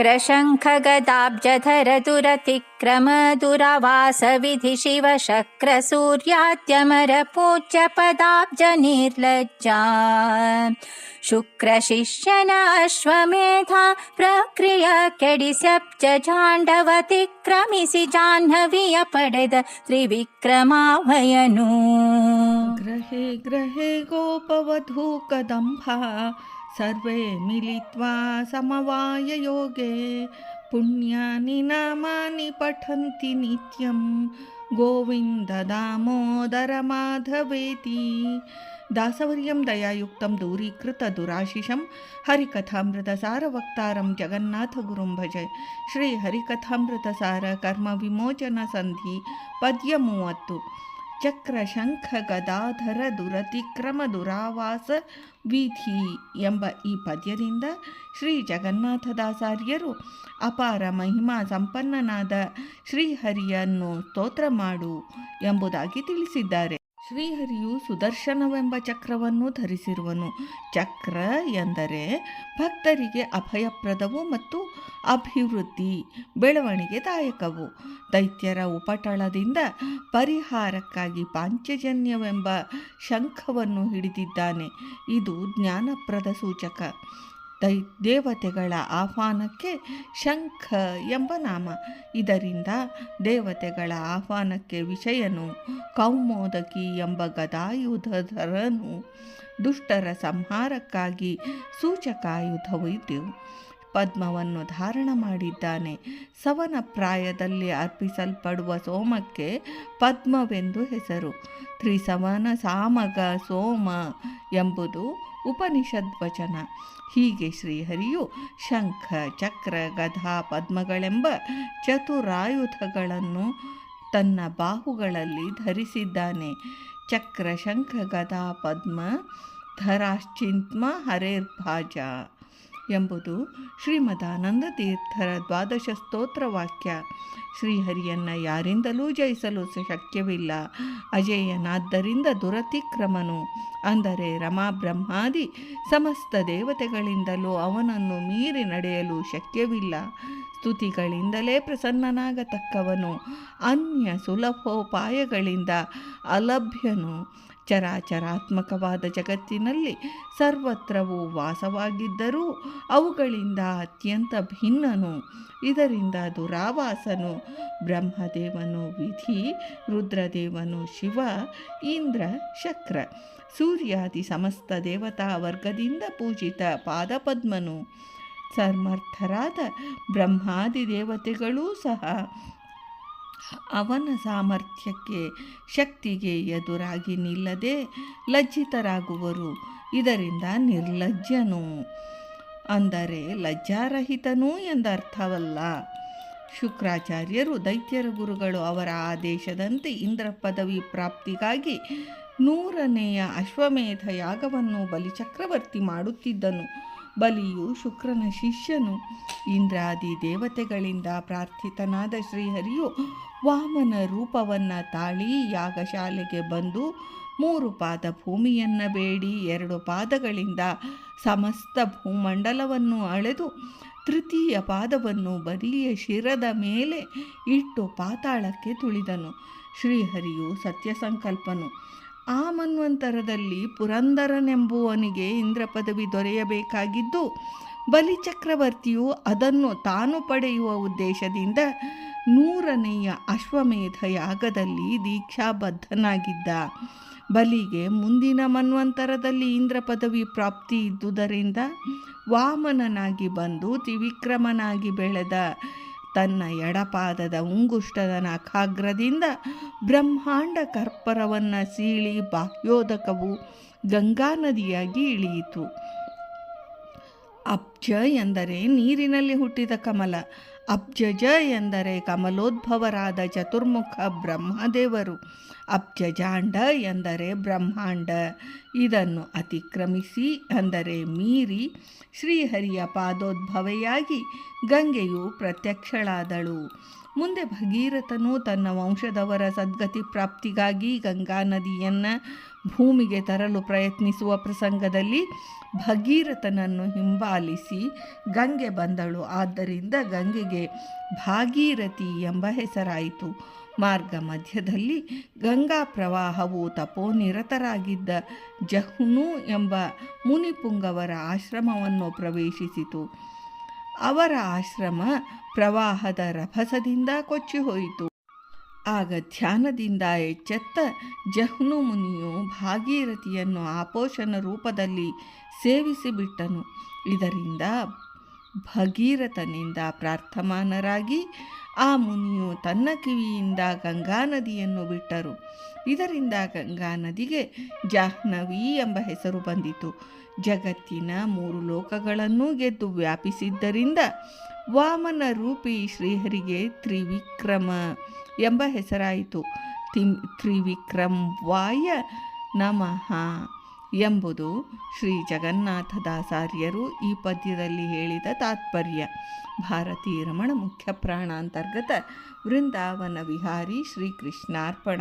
शङ्ख गदाब्ज धरदुरतिक्रमदुरावासविधि शिवशक्रसूर्यात्यमरपूज्य पदाब्ज निर्लज्जा शुक्रशिष्यनाश्वमेधा प्रक्रिया केडिशब्ज चाण्डवतिक्रमिषि जाह्नवीयपडेद त्रिविक्रमावयनू गृहे गृहे गोपवधूकदम्भा सर्वे मिलित्वा समवाययोगे पुण्यानि नामानि पठन्ति नित्यं गोविन्ददामोदरमाधवेति दासवर्यं दयायुक्तं दूरीकृतदुराशिषं हरिकथामृतसारवक्तारं जगन्नाथगुरुं भजे श्रीहरिकथामृतसार कर्मविमोचनसन्धि पद्यमुवत्तु। ಚಕ್ರ ಶಂಖ ಗದಾಧರ ದುರತಿಕ್ರಮ ದುರಾವಾಸ ವಿಧಿ ಎಂಬ ಈ ಪದ್ಯದಿಂದ ಶ್ರೀ ಜಗನ್ನಾಥದಾಸಾರ್ಯರು ಅಪಾರ ಮಹಿಮಾ ಸಂಪನ್ನನಾದ ಶ್ರೀಹರಿಯನ್ನು ಸ್ತೋತ್ರ ಮಾಡು ಎಂಬುದಾಗಿ ತಿಳಿಸಿದ್ದಾರೆ. ಶ್ರೀಹರಿಯು ಸುದರ್ಶನವೆಂಬ ಚಕ್ರವನ್ನು ಧರಿಸಿರುವನು. ಚಕ್ರ ಎಂದರೆ ಭಕ್ತರಿಗೆ ಅಭಯಪ್ರದವು ಮತ್ತು ಅಭಿವೃದ್ಧಿ ಬೆಳವಣಿಗೆದಾಯಕವು ದೈತ್ಯರ ಉಪಟಳದಿಂದ ಪರಿಹಾರಕ್ಕಾಗಿ ಪಾಂಚಜನ್ಯವೆಂಬ ಶಂಖವನ್ನು ಹಿಡಿದಿದ್ದಾನೆ. ಇದು ಜ್ಞಾನಪ್ರದ ಸೂಚಕ. ದೈ ದೇವತೆಗಳ ಆಹ್ವಾನಕ್ಕೆ ಶಂಖ ಎಂಬ ನಾಮ. ಇದರಿಂದ ದೇವತೆಗಳ ಆಹ್ವಾನಕ್ಕೆ ವಿಷಯನು ಕೌಮೋದಕಿ ಎಂಬ ಗದಾಯುಧಧರನು ದುಷ್ಟರ ಸಂಹಾರಕ್ಕಾಗಿ ಸೂಚಕಾಯುಧವು ಇದ್ದೆವು. ಪದ್ಮವನ್ನು ಧಾರಣ ಮಾಡಿದ್ದಾನೆ. ಸವನ ಪ್ರಾಯದಲ್ಲಿ ಅರ್ಪಿಸಲ್ಪಡುವ ಸೋಮಕ್ಕೆ ಪದ್ಮವೆಂದು ಹೆಸರು. ತ್ರಿಸವನ ಸಾಮಗ ಸೋಮ ಎಂಬುದು ಉಪನಿಷದ್ ವಚನ ಹೀಗೆ ಶ್ರೀಹರಿಯು ಶಂಖ, ಚಕ್ರ ಗದಾ ಪದ್ಮಗಳೆಂಬ ಚತುರಾಯುಧಗಳನ್ನು ತನ್ನ ಬಾಹುಗಳಲ್ಲಿ ಧರಿಸಿದ್ದಾನೆ. ಚಕ್ರ, ಶಂಖ ಗದಾ ಪದ್ಮ ಧರಾಶ್ಚಿಂತ್ಮ ಹರೇರ್ಭಾಜ ಎಂಬುದು ಶ್ರೀಮದಾನಂದ ತೀರ್ಥರ ದ್ವಾದಶ ಸ್ತೋತ್ರ ವಾಕ್ಯ. ಶ್ರೀಹರಿಯನ್ನು ಯಾರಿಂದಲೂ ಜಯಿಸಲು ಶಕ್ಯವಿಲ್ಲ. ಅಜೇಯನಾದ್ದರಿಂದ ದುರತಿಕ್ರಮನು. ಅಂದರೆ ರಮಾ ಬ್ರಹ್ಮಾದಿ ಸಮಸ್ತ ದೇವತೆಗಳಿಂದಲೂ ಅವನನ್ನು ಮೀರಿ ನಡೆಯಲು ಶಕ್ಯವಿಲ್ಲ. ಸ್ತುತಿಗಳಿಂದಲೇ ಪ್ರಸನ್ನನಾಗತಕ್ಕವನು. ಅನ್ಯ ಸುಲಭೋಪಾಯಗಳಿಂದ ಅಲಭ್ಯನು. ಚರಾಚರಾತ್ಮಕವಾದ ಜಗತ್ತಿನಲ್ಲಿ ಸರ್ವತ್ರವೂ ವಾಸವಾಗಿದ್ದರೂ ಅವುಗಳಿಂದ ಅತ್ಯಂತ ಭಿನ್ನನು. ಇದರಿಂದ ದುರಾವಾಸನು, ಬ್ರಹ್ಮದೇವನು ವಿಧಿ, ರುದ್ರದೇವನು ಶಿವ, ಇಂದ್ರ ಶಕ್ರ. ಸೂರ್ಯಾದಿ ಸಮಸ್ತ ದೇವತಾ ವರ್ಗದಿಂದ ಪೂಜಿತ ಪಾದಪದ್ಮನು. ಸಮರ್ಥರಾದ ಬ್ರಹ್ಮಾದಿ ದೇವತೆಗಳೂ ಸಹ ಅವನ ಸಾಮರ್ಥ್ಯಕ್ಕೆ ಶಕ್ತಿಗೆ ಎದುರಾಗಿ ನಿಲ್ಲದೆ ಲಜ್ಜಿತರಾಗುವರು. ಇದರಿಂದ ನಿರ್ಲಜ್ಜನು ಅಂದರೆ ಲಜ್ಜಾರಹಿತನು ಎಂದರ್ಥವಲ್ಲ. ಶುಕ್ರಾಚಾರ್ಯರು, ದೈತ್ಯರ ಗುರುಗಳು ಅವರ ಆದೇಶದಂತೆ ಇಂದ್ರ ಪದವಿ ಪ್ರಾಪ್ತಿಗಾಗಿ ನೂರನೆಯ ಅಶ್ವಮೇಧ ಯಾಗವನ್ನು ಬಲಿಚಕ್ರವರ್ತಿ ಮಾಡುತ್ತಿದ್ದನು. ಬಲಿಯು ಶುಕ್ರನ ಶಿಷ್ಯನು. ಇಂದ್ರಾದಿ ದೇವತೆಗಳಿಂದ ಪ್ರಾರ್ಥಿತನಾದ ಶ್ರೀಹರಿಯು ವಾಮನ ರೂಪವನ್ನು ತಾಳಿ ಯಾಗಶಾಲೆಗೆ ಬಂದು ಮೂರು ಪಾದ ಭೂಮಿಯನ್ನು ಬೇಡಿ ಎರಡು ಪಾದಗಳಿಂದ ಸಮಸ್ತ ಭೂಮಂಡಲವನ್ನು ಅಳೆದು ತೃತೀಯ ಪಾದವನ್ನು ಬಲಿಯ ಶಿರದ ಮೇಲೆ ಇಟ್ಟು ಪಾತಾಳಕ್ಕೆ ತುಳಿದನು. ಶ್ರೀಹರಿಯು ಸತ್ಯಸಂಕಲ್ಪನು. ಆ ಮನ್ವಂತರದಲ್ಲಿ ಪುರಂದರನೆಂಬುವನಿಗೆ ಇಂದ್ರ ಪದವಿ ದೊರೆಯಬೇಕಾಗಿದ್ದು, ಬಲಿಚಕ್ರವರ್ತಿಯು ಅದನ್ನು ತಾನು ಪಡೆಯುವ ಉದ್ದೇಶದಿಂದ ನೂರನೆಯ ಅಶ್ವಮೇಧ ಯಾಗದಲ್ಲಿ ದೀಕ್ಷಾಬದ್ಧನಾಗಿದ್ದ. ಬಲಿಗೆ ಮುಂದಿನ ಮನ್ವಂತರದಲ್ಲಿ ಇಂದ್ರ ಪದವಿ ಪ್ರಾಪ್ತಿ ಇದ್ದುದರಿಂದ ವಾಮನನಾಗಿ ಬಂದು ತ್ರಿವಿಕ್ರಮನಾಗಿ ಬೆಳೆದ. ತನ್ನ ಎಡಪಾದದ ಉಂಗುಷ್ಟದ ನಖಾಗ್ರದಿಂದ ಬ್ರಹ್ಮಾಂಡ ಕರ್ಪರವನ್ನು ಸೀಳಿ ಬಾಹ್ಯೋದಕವು ಗಂಗಾ ನದಿಯಾಗಿ ಇಳಿಯಿತು. ಅಬ್ಜ ಎಂದರೆ ನೀರಿನಲ್ಲಿ ಹುಟ್ಟಿದ ಕಮಲ. ಅಬ್ಜಜ ಎಂದರೆ ಕಮಲೋದ್ಭವರಾದ ಚತುರ್ಮುಖ ಬ್ರಹ್ಮದೇವರು. ಅಬ್ಜಜಾಂಡ ಎಂದರೆ ಬ್ರಹ್ಮಾಂಡ. ಇದನ್ನು ಅತಿಕ್ರಮಿಸಿ ಅಂದರೆ ಮೀರಿ ಶ್ರೀಹರಿಯ ಪಾದೋದ್ಭವೆಯಾಗಿ ಗಂಗೆಯು ಪ್ರತ್ಯಕ್ಷಳಾದಳು. ಮುಂದೆ ಭಗೀರಥನು ತನ್ನ ವಂಶದವರ ಸದ್ಗತಿ ಪ್ರಾಪ್ತಿಗಾಗಿ ಗಂಗಾ ನದಿಯನ್ನು ಭೂಮಿಗೆ ತರಲು ಪ್ರಯತ್ನಿಸುವ ಪ್ರಸಂಗದಲ್ಲಿ ಭಗೀರಥನನ್ನು ಹಿಂಬಾಲಿಸಿ ಗಂಗೆ ಬಂದಳು. ಆದ್ದರಿಂದ ಗಂಗೆಗೆ ಭಾಗೀರಥಿ ಎಂಬ ಹೆಸರಾಯಿತು. ಮಾರ್ಗ ಮಧ್ಯದಲ್ಲಿ ಗಂಗಾ ಪ್ರವಾಹವು ತಪೋನಿರತರಾಗಿದ್ದ ಜಹ್ನು ಎಂಬ ಮುನಿಪುಂಗವರ ಆಶ್ರಮವನ್ನು ಪ್ರವೇಶಿಸಿತು. ಅವರ ಆಶ್ರಮ ಪ್ರವಾಹದ ರಭಸದಿಂದ ಕೊಚ್ಚಿಹೋಯಿತು. ಆಗ ಧ್ಯಾನದಿಂದ ಎಚ್ಚೆತ್ತ ಜಹ್ನು ಮುನಿಯು ಭಾಗೀರಥಿಯನ್ನು ಆಪೋಷಣ ರೂಪದಲ್ಲಿ ಸೇವಿಸಿಬಿಟ್ಟನು. ಇದರಿಂದ ಭಗೀರಥನಿಂದ ಪ್ರಾರ್ಥಮಾನರಾಗಿ ಆ ಮುನಿಯು ತನ್ನ ಕಿವಿಯಿಂದ ಗಂಗಾ ನದಿಯನ್ನು ಬಿಟ್ಟರು. ಇದರಿಂದ ಗಂಗಾ ನದಿಗೆ ಜಾಹ್ನವಿ ಎಂಬ ಹೆಸರು ಬಂದಿತು. ಜಗತ್ತಿನ ಮೂರು ಲೋಕಗಳನ್ನು ಗೆದ್ದು ವ್ಯಾಪಿಸಿದ್ದರಿಂದ ವಾಮನ ರೂಪಿ ಶ್ರೀಹರಿಗೆ ತ್ರಿವಿಕ್ರಮ ಎಂಬ ಹೆಸರಾಯಿತು. ತ್ರಿವಿಕ್ರಮ್ ವಾಯ ನಮಃ ಎಂಬುದು ಶ್ರೀ ಜಗನ್ನಾಥದಾಸಾರ್ಯರು ಈ ಪದ್ಯದಲ್ಲಿ ಹೇಳಿದ ತಾತ್ಪರ್ಯ. ಭಾರತೀ ರಮಣ ಮುಖ್ಯ ಪ್ರಾಣಾಂತರ್ಗತ ವೃಂದಾವನ ವಿಹಾರಿ ಶ್ರೀಕೃಷ್ಣಾರ್ಪಣ